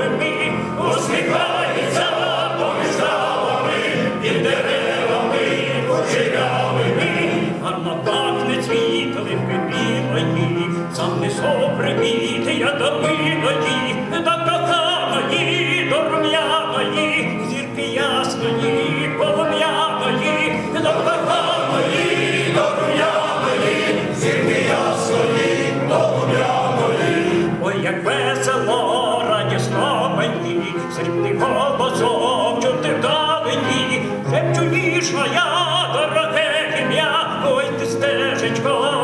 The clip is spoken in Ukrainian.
деревами усміхається. Поміж травами під деревами цвітлим білої, сам не соприміти я до милої, до коханої, до рум'яної, зірки ясної, полум'яної, до коханої, до рум'яної, зірки ясної, полум'яної. Ой, як весело, радісно мені, срібний голосок чути вдалині, шепчу ніжна я, дороге ім'я, ой ти стежечко,